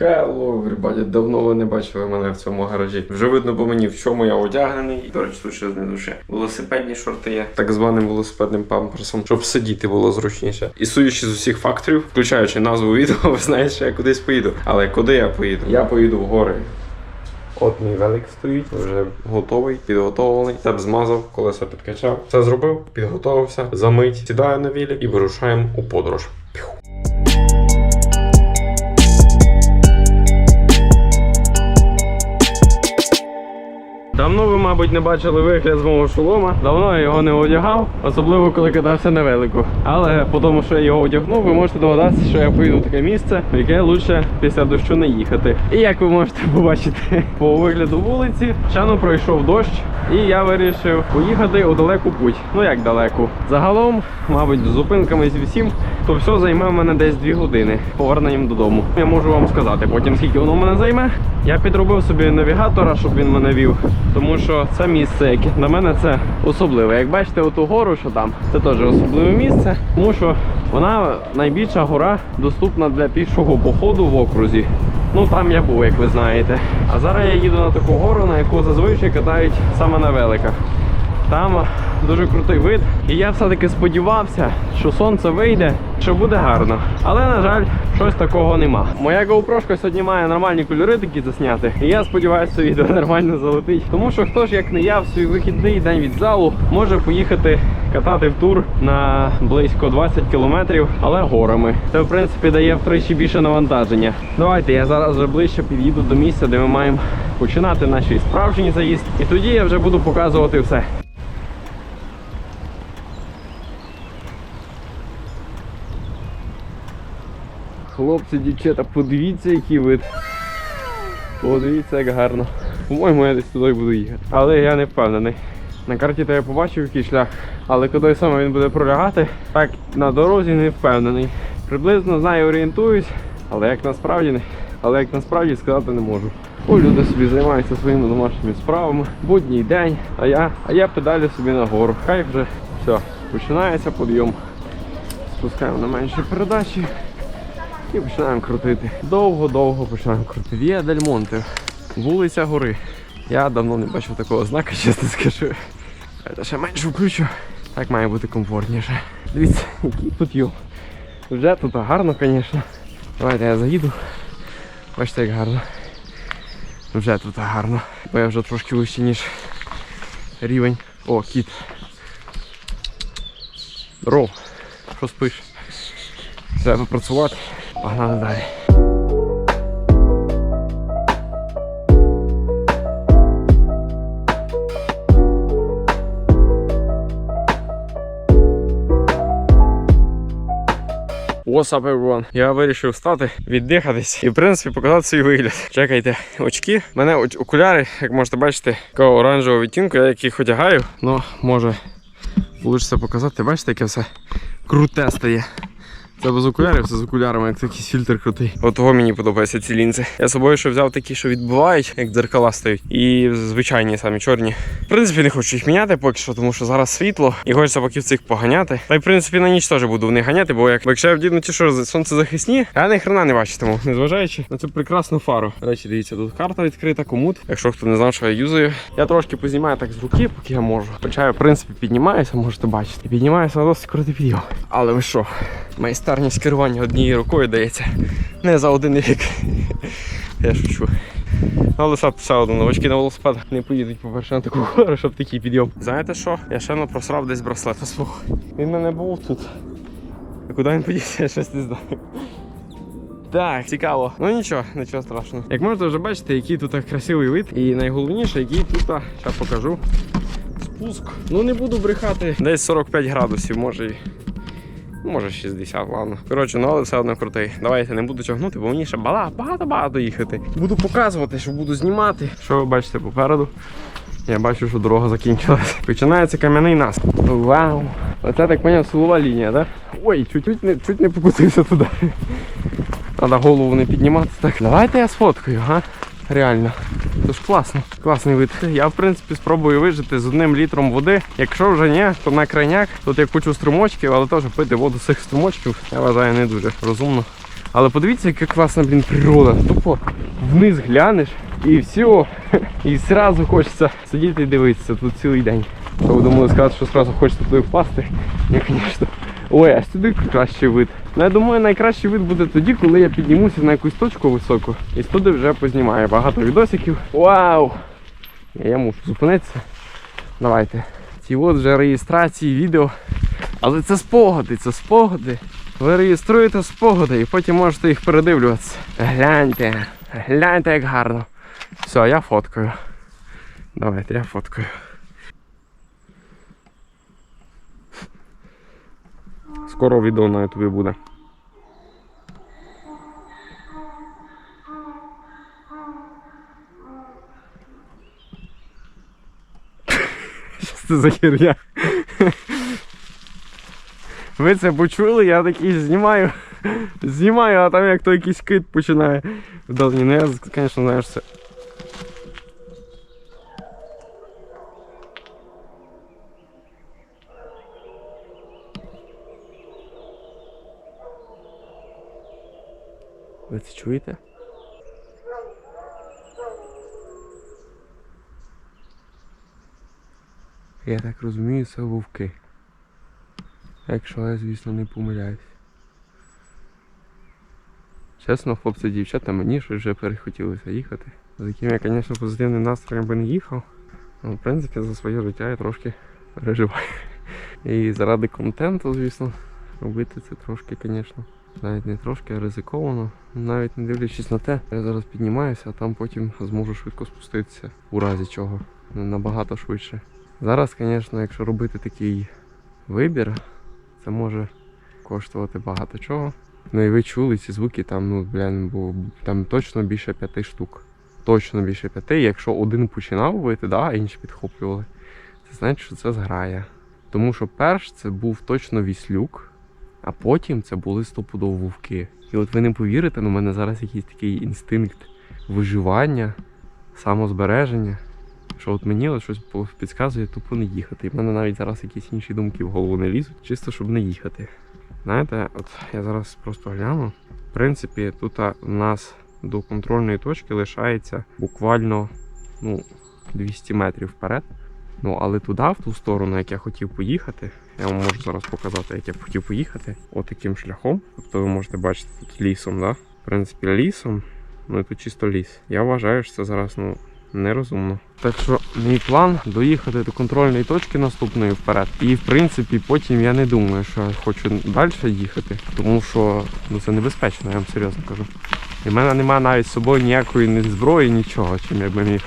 Hello, everybody. давно ви не бачили мене в цьому гаражі. Вже видно по мені, в чому я одягнений. До речі, ще знизу велосипедні шорти є, так званим велосипедним памперсом, щоб сидіти було зручніше. І судячи з усіх факторів, включаючи назву відео, ви знаєте, що я кудись поїду. Але куди я поїду? Я поїду в гори. От мій велик стоїть, вже готовий, підготовлений. Цеп змазав, колеса підкачав. Все зробив, підготовився, замить, сідаю на вілі і вирушаємо у подорож. Давно ви, мабуть, не бачили вигляд з мого шолома. Давно я його не одягав, особливо коли катався на велику. Але по тому, що я його одягнув, ви можете догадатися, що я поїду в таке місце, в яке лучше після дощу не їхати. І як ви можете побачити по вигляду вулиці, щано пройшов дощ, і я вирішив поїхати у далеку путь. Ну як далеку. Загалом, мабуть, з зупинками з всім, то все займе в мене десь 2 години поверненням додому. Я можу вам сказати потім, скільки воно в мене займе. Я підробив собі навігатора, щоб він мене вів. Тому що це місце, яке на мене це особливе. Як бачите, оту гору, що там, це теж особливе місце, тому що вона найбільша гора доступна для пішого походу в окрузі. Ну там я був, як ви знаєте. А зараз я їду на таку гору, на яку зазвичай катають саме на великах. Там дуже крутий вид. І я все-таки сподівався, що сонце вийде, що буде гарно. Але, на жаль, щось такого нема. Моя GoPro сьогодні має нормальні кольори такі засняти. І я сподіваюся, це відео нормально залетить. Тому що хто ж, як не я, в свій вихідний день від залу може поїхати катати в тур на близько 20 кілометрів, але горами. Це в принципі дає втричі більше навантаження. Давайте я зараз вже ближче під'їду до місця, де ми маємо починати наш справжній заїзд. І тоді я вже буду показувати все. Хлопці, дівчата, подивіться, який вид. Подивіться, як гарно. По-моєму, я десь туди буду їхати. Але я не впевнений. На карті то я побачив який шлях, але куди саме він буде пролягати, так на дорозі не впевнений. Приблизно знаю, орієнтуюсь, але як насправді не. Але як насправді сказати не можу. О, люди собі займаються своїми домашніми справами, будній день, а я, а я педалю собі нагору. Хай вже все, починається підйом. Спускаємо на менші передачі. І починаємо крутити. Довго-довго починаємо крутити. Віа Дель Монте. Вулиця гори. Я давно не бачив такого знака, чесно скажу. Це ще менше включу. Так має бути комфортніше. Дивіться, який тут йом. Вже тут гарно, звісно. Давайте я заїду. Бачите, як гарно. Вже тут гарно. Бо я вже трошки вище, ніж рівень. О, кіт. Здоров. Що спиш? Треба працювати. Погнали далі. What's up, everyone? Я вирішив встати, віддихатись і в принципі показати свій вигляд. Чекайте, очки. У мене окуляри, як можете бачити, такого оранжевого відтінку, я яких одягаю, ну може вийде показати. Бачите, яке все круте стає. Це без окулярів, це з окулярами, як якийсь фільтр крутий. От того мені подобаються ці лінзи. Я з собою ще взяв такі, що відбивають, як дзеркала стають. І звичайні самі чорні. В принципі, не хочу їх міняти поки що, тому що зараз світло і хочеться поки в цих поганяти. Та й в принципі на ніч теж буду в них ганяти, бо як якщо я вдіну ті, що сонцезахисні, я ні хрена не бачитиму, незважаючи на цю прекрасну фару. До речі, дивіться, тут карта відкрита, комут. Якщо хто не знав, що я юзаю. Я трошки познімаю так з руки, поки я можу. Хоча я в принципі піднімаюся, можете бачити. Піднімаюся на досить крутий підйом. Але ви що? Майстерність керування однією рукою дається не за один рік. Я шучу. Але все, одно новачки на велосипед не поїдуть, по-перше, на таку гору, щоб такий підйом. Знаєте що? Я ще не просрав десь браслета свого. Він мене був тут. А куди він подівся, я щось не знаю. Так, цікаво. Ну нічого, нічого страшного. Як можете вже бачити, який тут красивий вид. І найголовніше, який тут, зараз покажу. Спуск. Ну не буду брехати. Десь 45 градусів, може і Може 60, ладно. Коротше, ну але все одно крутий. Давайте не буду тягнути, бо мені ще багато-багато їхати. Буду показувати, що буду знімати. Що ви бачите попереду? Я бачу, що дорога закінчилась. Починається кам'яний нас. Вау! Оце так поняв силова лінія, так? Ой, чуть-чуть не, чуть не покусився туди. Треба голову не піднімати. Так, давайте я сфоткаю, га? Реально. Це ж класно, класний вид. Я в принципі спробую вижити з одним літром води. Якщо вже ні, то на крайняк тут я кучу струмочків, але теж пити воду з цих струмочків, я вважаю не дуже розумно. Але подивіться, яка класна, блін, природа. Тупо вниз глянеш і все. І зразу хочеться сидіти і дивитися тут цілий день. То ви думали сказати, що зразу хочеться туди впасти. Ні, звісно. Ой, а сюди кращий вид. Ну я думаю, найкращий вид буде тоді, коли я піднімуся на якусь точку високу і туди вже познімаю багато відосиків. Вау! Я мушу зупинитися. Давайте. Ці от вже реєстрації відео. Але це спогади, це спогади. Ви реєструєте спогади і потім можете їх передивлюватися. Гляньте, гляньте, як гарно. Все, я фоткаю. Давайте, я фоткаю. Скоро відео на ютубі буде. Що це за херня? Ви це почули, я такий знімаю, знімаю, а там як то якийсь кит починає. Вдалині. Ну я, звісно, знаєш це. Ви це чуєте? Я так розумію, це вовки. Якщо я, звісно, не помиляюсь. Чесно, хлопці, дівчата, мені щось вже перехотілося їхати. За яким я, звісно, позитивним настроєм би не їхав. Але, в принципі, за своє життя я трошки переживаю. І заради контенту, звісно, робити це трошки, звісно. Навіть не трошки, а ризиковано. Навіть не дивлячись на те, я зараз піднімаюся, а там потім зможу швидко спуститися, у разі чого. Набагато швидше. Зараз, звісно, якщо робити такий вибір, це може коштувати багато чого. Ну і ви чули ці звуки, там, ну, блін, бо там точно більше п'яти штук. Точно більше п'яти. Якщо один починав бити, да, а інші підхоплювали, це значить, що це зграє. Тому що перш це був точно віслюк, а потім це були стопудово вовки. І от ви не повірите, але у мене зараз якийсь такий інстинкт виживання, самозбереження. Що от мені от щось підказує тупо не їхати. І в мене навіть зараз якісь інші думки в голову не лізуть, чисто щоб не їхати. Знаєте, от я зараз просто гляну. В принципі, тут в нас до контрольної точки лишається буквально ну, 200 метрів вперед. Ну, але туди, в ту сторону, як я хотів поїхати, я вам можу зараз показати, як я б хотів поїхати, отаким шляхом. Тобто ви можете бачити тут лісом, да? В принципі, лісом, ну і тут чисто ліс. Я вважаю, що це зараз ну, нерозумно. Так що мій план доїхати до контрольної точки наступної вперед. І в принципі потім я не думаю, що я хочу далі їхати, тому що ну, це небезпечно, я вам серйозно кажу. І в мене немає навіть з собою ніякої зброї, нічого, чим я би міг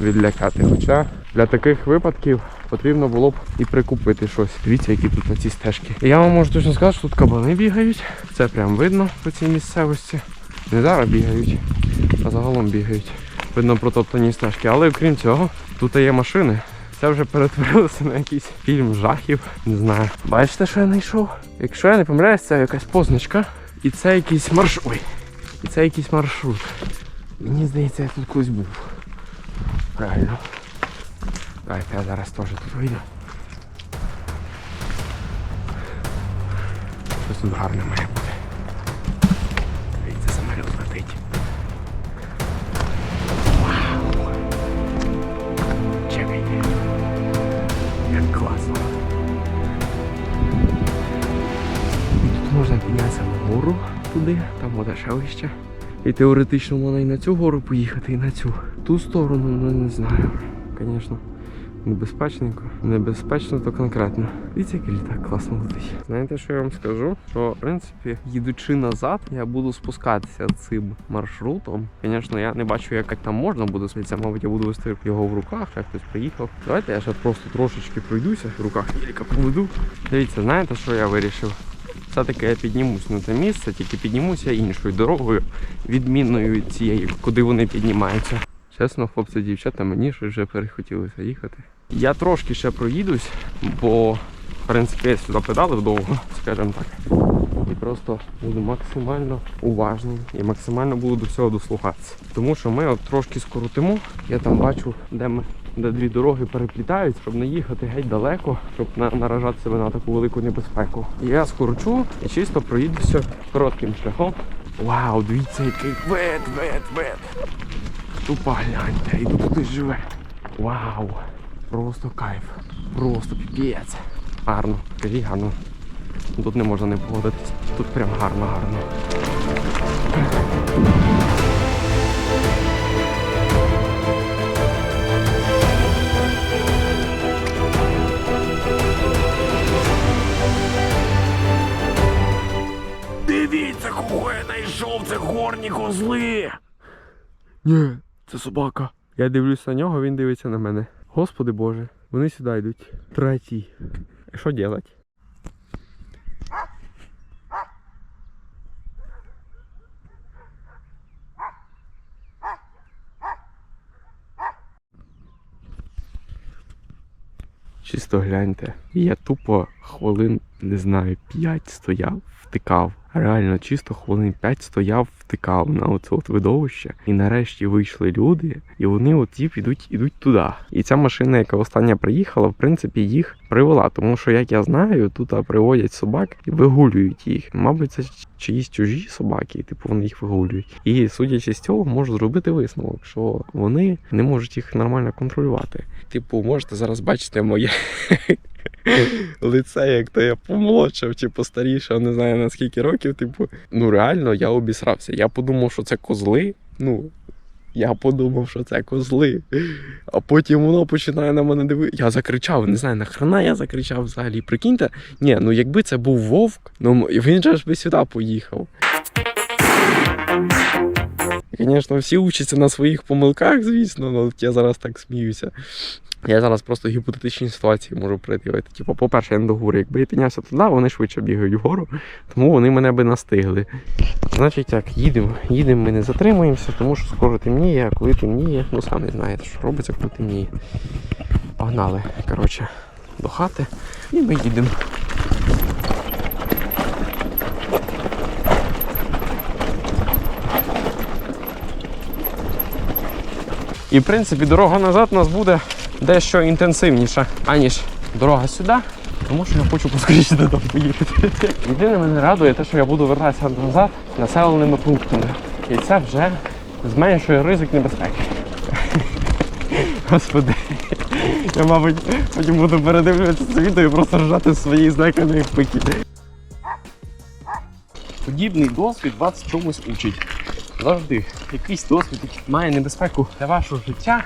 відлякати. Хоча для таких випадків потрібно було б і прикупити щось. Дивіться, які тут на ці стежки. І я вам можу точно сказати, що тут кабани бігають. Це прям видно по цій місцевості. Не зараз бігають, а загалом бігають. Видно протоптані стежки. Але окрім цього, тут є машини. Це вже перетворилося на якийсь фільм жахів. Не знаю. Бачите, що я знайшов? Якщо я не помиляюсь, це якась позначка. І це якийсь маршрут. Ой. І це якийсь маршрут. Мені здається, я тут колись був. Правильно. Давайте я зараз теж тут вийду. Щось тут гарне має бути. Дивіться, самоліт летить. Вау! Чекайте. Як класно. Тут можна піднятися вгору туди, там водошелище. І теоретично можна і на цю гору поїхати, і на цю. Ту сторону, ну не знаю. Звісно. Небезпечненько. Небезпечно, то конкретно. Дивіться, який літак класно летить. Знаєте, що я вам скажу? Що, в принципі, їдучи назад, я буду спускатися цим маршрутом. Звісно, я не бачу, як там можна буде спуститися. Мабуть, я буду вести його в руках, як хтось приїхав. Давайте я ще просто трошечки пройдуся, в руках тільки поведу. Дивіться, знаєте, що я вирішив? Все-таки я піднімусь на це місце, тільки піднімуся іншою дорогою, відмінною від цієї, куди вони піднімаються. Чесно, хлопці, дівчата, мені щось вже перехотілося їхати. Я трошки ще проїдусь, бо в принципі я сюди педалив довго, скажімо так. І просто буду максимально уважним і максимально буду до всього дослухатися. Тому що ми от трошки скоротимо. Я там бачу, де ми де дві дороги переплітають, щоб не їхати геть далеко, щоб не наражати себе на таку велику небезпеку. Я скорочу і чисто проїдуся коротким шляхом Вау, дивіться, який вид, вид, вид. Тупа гляньте, і тут хтось живе. Вау. Просто кайф. Просто піпець. Гарно, скажіть гарно. Тут не можна не погодитись. Тут прям гарно, гарно. Дивіться, кого я знайшов, це горні козли. Ні, це собака. Я дивлюсь на нього, він дивиться на мене. Господи Боже, вони сюди йдуть. Третій. Що делать? Чисто гляньте. Я тупо хвилин, не знаю, 5 стояв, втикав. Реально, чисто хвилин 5 стояв, втикав на оце от видовище. І нарешті вийшли люди, і вони от ті підуть, ідуть туди. І ця машина, яка остання приїхала, в принципі, їх привела. Тому що, як я знаю, тут приводять собак і вигулюють їх. Мабуть, це чиїсь чужі собаки, і типу вони їх вигулюють. І судячи з цього, можу зробити висновок, що вони не можуть їх нормально контролювати. Типу, можете зараз бачити моє лице, як то я помолодшав чи постарішав, не знаю на скільки років. Типу, ну реально я обісрався. Я подумав, що це козли. Ну. Я подумав, що це козли. А потім воно починає на мене дивитися. Я закричав, не знаю, нахрена я закричав взагалі. Прикиньте, ні, ну якби це був вовк, ну він же ж би сюди поїхав. Звісно, всі учаться на своїх помилках, звісно, але я зараз так сміюся. Я зараз просто гіпотетичні ситуації можу придивити. Типу, по-перше, я не договорю, якби я піднявся туди, вони швидше бігають вгору, тому вони мене би настигли. Значить так, їдемо, їдемо, ми не затримуємося, тому що скоро темніє, а коли темніє, ну самі знаєте, що робиться, коли темніє. Погнали, коротше, до хати і ми їдемо. І в принципі дорога назад у нас буде дещо інтенсивніша, аніж дорога сюди, тому що я хочу поскоріше додому поїхати. Єдине мене радує те, що я буду вертатися назад населеними пунктами. І це вже зменшує ризик небезпеки. Господи. Я, мабуть, потім буду передивлюватися це відео і просто ржати з своєї зляканої пики. Подібний досвід вас чомусь учить. Завжди якийсь досвід має небезпеку для вашого життя.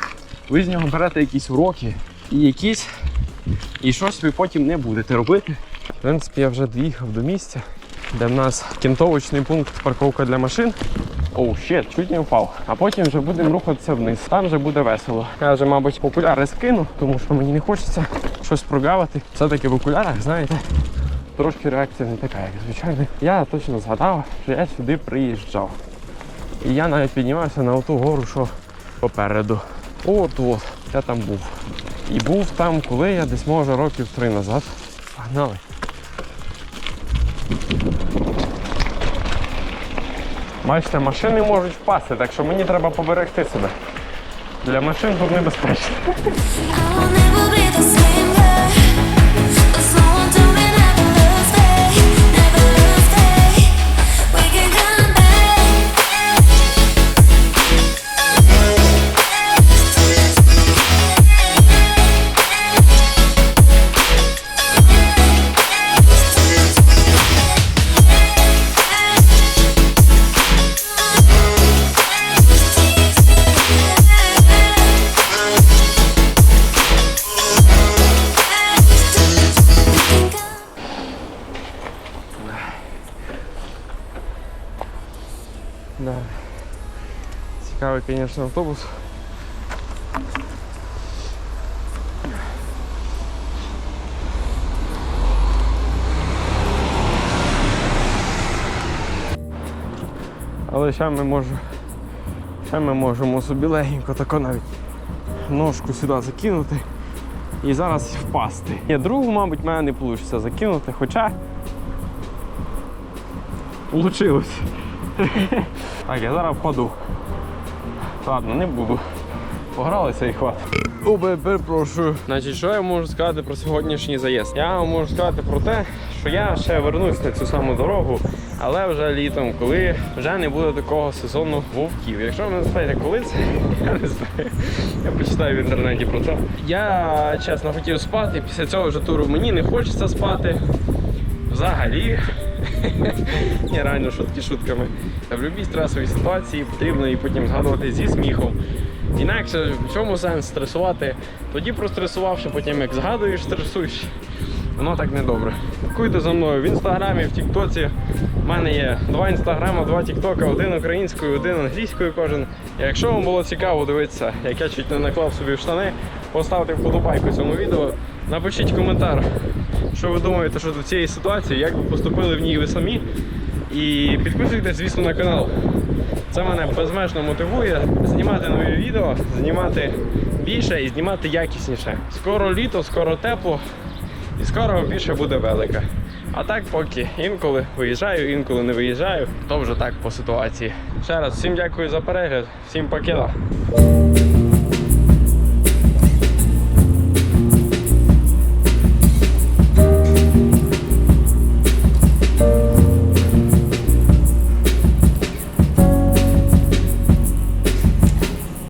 Ви з нього берете якісь уроки і якісь, і щось ви потім не будете робити. В принципі, я вже доїхав до місця, де в нас кінтовочний пункт парковка для машин. Оу, щет, чуть не впав. А потім вже будемо рухатися вниз. Там вже буде весело. Я вже, мабуть, окуляри скину, тому що мені не хочеться щось прогавити. Все-таки в окулярах, знаєте, трошки реакція не така, як звичайно. Я точно згадав, що я сюди приїжджав. І я навіть піднімався на ту гору, що попереду. От от, я там був. І був там, коли я десь може років три назад. Погнали. Бачите, машини можуть впасти, так що мені треба поберегти себе. Для машин тут небезпечно. Цікавий, звісно, автобус. Але ще ми можемо, ще ми можемо собі легенько тако навіть ножку сюди закинути і зараз впасти. Ні, другу, мабуть, в мене не вийде закинути, хоча Получилось. Так, я зараз впаду. Ладно, не буду. Погралися і хватить. Убе, перепрошую. Значить, що я можу сказати про сьогоднішній заїзд? Я вам можу сказати про те, що я ще вернусь на цю саму дорогу, але вже літом, коли вже не буде такого сезону вовків. Якщо ви не знаєте, коли це, я не знаю. Я почитаю в інтернеті про це. Я чесно хотів спати. Після цього вже туру мені не хочеться спати. Взагалі. Ні, реально шутки шутками. В будь-якій стресовій ситуації потрібно її потім згадувати зі сміхом. Інакше в чому сенс стресувати? Тоді простресувавши, потім як згадуєш, стресуєш. Воно так не добре. Слідкуйте за мною в інстаграмі, в Тіктоці. У мене є два інстаграма, два Тіктока, один українською, один англійською кожен. І якщо вам було цікаво дивитися, як я чуть не наклав собі в штани, поставте вподобайку цьому відео, напишіть коментар, що ви думаєте щодо цієї ситуації, як ви поступили в ній ви самі. І підписуйтесь, звісно, на канал. Це мене безмежно мотивує знімати нові відео, знімати більше і знімати якісніше. Скоро літо, скоро тепло і скоро більше буде велика. А так поки інколи виїжджаю, інколи не виїжджаю, то вже так по ситуації. Ще раз всім дякую за перегляд, всім пакета.